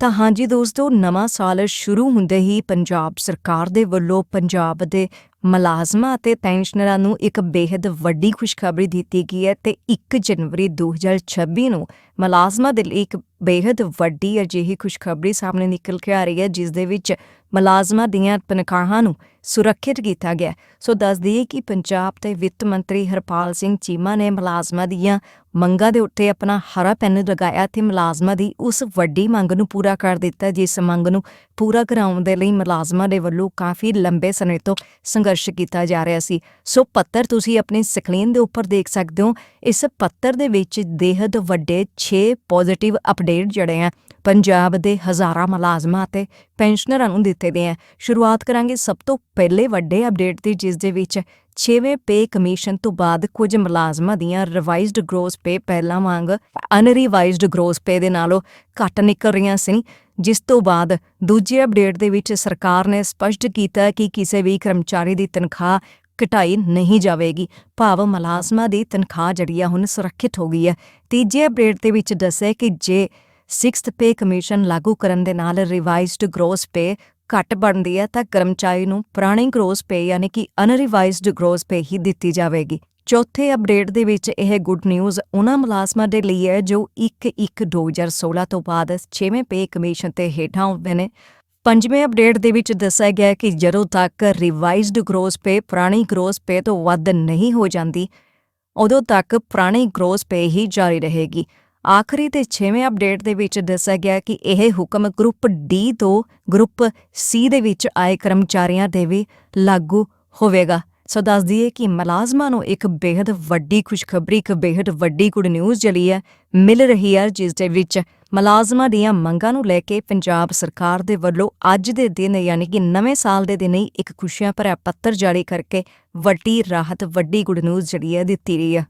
ਤਾਂ ਹਾਂਜੀ ਦੋਸਤੋ, ਨਵਾਂ ਸਾਲ ਸ਼ੁਰੂ ਹੁੰਦੇ ਹੀ ਪੰਜਾਬ ਸਰਕਾਰ ਦੇ ਵੱਲੋਂ ਪੰਜਾਬ ਦੇ ਮੁਲਾਜ਼ਮਾਂ ਅਤੇ ਪੈਨਸ਼ਨਰਾਂ ਨੂੰ ਇੱਕ ਬੇहद ਵੱਡੀ ਖੁਸ਼ਖਬਰੀ ਦਿੱਤੀ ਗਈ ਹੈ ਤੇ 1 ਜਨਵਰੀ 2026 ਨੂੰ ਮਲਾਜ਼ਮਾਂ ਦੇ ਲਈ ਇੱਕ ਬੇहद ਵੱਡੀ ਅਜਿਹੀ ਖੁਸ਼ਖਬਰੀ ਸਾਹਮਣੇ ਨਿਕਲ ਕੇ ਆ ਰਹੀ ਹੈ, ਜਿਸ ਦੇ ਵਿੱਚ ਮਲਾਜ਼ਮਾਂ ਦੀਆਂ ਤਨਖਾਹਾਂ ਨੂੰ ਸੁਰੱਖਿਅਤ ਕੀਤਾ ਗਿਆ ਸੋ ਦੱਸ ਦਈਏ ਕਿ ਪੰਜਾਬ ਦੇ ਵਿੱਤ ਮੰਤਰੀ ਹਰਪਾਲ ਸਿੰਘ ਚੀਮਾ ਨੇ ਮਲਾਜ਼ਮਾਂ ਦੀਆਂ ਮੰਗਾਂ ਦੇ ਉੱਤੇ ਆਪਣਾ ਹਰਾ ਪੈਨ ਲਗਾਇਆ ਤੇ ਮਲਾਜ਼ਮਾਂ ਦੀ ਉਸ ਵੱਡੀ ਮੰਗ ਨੂੰ ਪੂਰਾ ਕਰ ਦਿੱਤਾ, ਜਿਸ ਮੰਗ ਨੂੰ ਪੂਰਾ ਕਰਾਉਣ ਦੇ ਲਈ ਮਲਾਜ਼ਮਾਂ ਦੇ ਵੱਲੋਂ ਕਾਫੀ ਲੰਬੇ ਸਮੇਂ ਤੋਂ ਸੰਘਰਸ਼ ਕੀਤਾ ਜਾ ਰਿਹਾ ਸੀ। ਸੋ ਪੱਤਰ ਤੁਸੀਂ ਆਪਣੀ ਸਕਰੀਨ ਦੇ ਉੱਪਰ ਦੇਖ ਸਕਦੇ ਹੋ। ਇਸ ਪੱਤਰ ਦੇ ਵਿੱਚ ਦੇਹਦ ਵੱਡੇ 6 ਪੋਜ਼ਿਟਿਵ ਅਪਡੇਟ ਜਿਹੜੇ ਆ ਪੰਜਾਬ ਦੇ ਹਜ਼ਾਰਾਂ ਮੁਲਾਜ਼ਮਾਂ ਅਤੇ ਪੈਨਸ਼ਨਰਾਂ ਨੂੰ ਦਿੱਤੇ ਗਏ ਆ। ਸ਼ੁਰੂਆਤ ਕਰਾਂਗੇ ਸਭ ਤੋਂ ਪਹਿਲੇ ਵੱਡੇ ਅਪਡੇਟ ਦੀ, ਜਿਸ ਦੇ ਵਿੱਚ 6ਵੇਂ ਪੇ ਕਮਿਸ਼ਨ ਤੋਂ ਬਾਅਦ ਕੁਝ ਮੁਲਾਜ਼ਮਾਂ ਦੀਆਂ ਰਿਵਾਈਜ਼ਡ ਗ੍ਰੋਸ ਪੇ ਪਹਿਲਾਂ ਵਾਂਗ ਅਨਰਿਵਾਈਜ਼ਡ ਗ੍ਰੋਸ ਪੇ ਦੇ ਨਾਲੋਂ ਘੱਟ ਨਿਕਲ ਰਹੀਆਂ ਸੀ, ਜਿਸ ਤੋਂ ਬਾਅਦ ਦੂਜੇ ਅਪਡੇਟ ਦੇ ਵਿੱਚ ਸਰਕਾਰ ਨੇ ਸਪਸ਼ਟ ਕੀਤਾ ਕਿ ਕਿਸੇ ਵੀ ਕਰਮਚਾਰੀ ਦੀ ਤਨਖਾਹ ਘਟਾਈ ਨਹੀਂ ਜਾਵੇਗੀ। ਭਾਵ ਮੁਲਾਜ਼ਮਾਂ ਦੀ ਤਨਖਾਹ ਜਿਹੜੀ ਆ ਹੁਣ ਸੁਰੱਖਿਅਤ ਹੋ ਗਈ ਹੈ ਤੀਜੇ ਅਪਡੇਟ ਦੇ ਵਿੱਚ ਦੱਸਿਆ ਕਿ ਜੇ 6th ਪੇ ਕਮਿਸ਼ਨ ਲਾਗੂ ਕਰਨ ਦੇ ਨਾਲ ਰਿਵਾਈਜ਼ਡ ਗ੍ਰੋਸ ਪੇ ਘੱਟ ਬਣਦੀ ਹੈ ਤਾਂ ਕਰਮਚਾਰੀ ਨੂੰ ਪੁਰਾਣੀ ਗ੍ਰੋਸ ਪੇ ਯਾਨੀ ਕਿ ਅਨਰਿਵਾਈਜ਼ਡ ਗ੍ਰੋਸ ਪੇ ਹੀ ਦਿੱਤੀ ਜਾਵੇਗੀ। ਚੌਥੇ ਅਪਡੇਟ ਦੇ ਵਿੱਚ ਇਹ ਗੁੱਡ ਨਿਊਜ਼ ਉਹਨਾਂ ਮੁਲਾਜ਼ਮਾਂ ਦੇ ਲਈ ਹੈ ਜੋ 1/1/2016 ਤੋਂ ਬਾਅਦ 6ਵੇਂ ਪੇ ਕਮਿਸ਼ਨ ਤੇ ਹੇਠਾਂ ਹੁੰਦੇ ਨੇ। ਪੰਜਵੇਂ ਅਪਡੇਟ ਦੇ ਵਿੱਚ ਦੱਸਿਆ ਗਿਆ ਕਿ ਜਦੋਂ ਤੱਕ ਰਿਵਾਈਜ਼ਡ ਗਰੋਸ ਪੇ ਪੁਰਾਣੀ ਗਰੋਸ ਪੇ ਤੋਂ ਵੱਧ ਨਹੀਂ ਹੋ ਜਾਂਦੀ, ਉਦੋਂ ਤੱਕ ਪੁਰਾਣੀ ਗਰੋਸ ਪੇ ਹੀ ਜਾਰੀ ਰਹੇਗੀ। ਆਖਰੀ ਤੇ ਛੇਵੇਂ ਅਪਡੇਟ ਦੇ ਵਿੱਚ ਦੱਸਿਆ ਗਿਆ ਕਿ ਇਹ ਹੁਕਮ ਗਰੁੱਪ ਡੀ ਤੋਂ ਗਰੁੱਪ ਸੀ ਦੇ ਵਿੱਚ ਆਏ ਕਰਮਚਾਰੀਆਂ ਤੇ ਵੀ ਲਾਗੂ ਹੋਵੇਗਾ। ਸੋ ਦੱਸ ਦਈਏ ਕਿ ਮਲਾਜ਼ਮਾਂ ਨੂੰ ਇੱਕ ਬੇहद ਵੱਡੀ ਖੁਸ਼ਖਬਰੀ, ਇੱਕ ਬੇहद ਵੱਡੀ ਗੁੱਡ ਨਿਊਜ਼ ਜਲੀ ਹੈ ਮਿਲ ਰਹੀ ਹੈ, ਜਿਸ ਦੇ ਵਿੱਚ ਮੁਲਾਜ਼ਮਾਂ ਦੀਆਂ ਮੰਗਾਂ ਨੂੰ ਲੈ ਕੇ ਪੰਜਾਬ ਸਰਕਾਰ ਦੇ ਵੱਲੋਂ ਅੱਜ ਦੇ ਦਿਨ ਯਾਨੀ ਕਿ ਨਵੇਂ ਸਾਲ ਦੇ ਦਿਨ ਹੀ ਇੱਕ ਖੁਸ਼ੀਆਂ ਭਰਿਆ ਪੱਤਰ ਜਾਰੀ ਕਰਕੇ ਵੱਡੀ ਰਾਹਤ, ਵੱਡੀ ਗੁੱਡ ਨਿਊਜ਼ ਜਿਹੜੀ ਹੈ ਦਿੱਤੀ ਗਈ ਹੈ।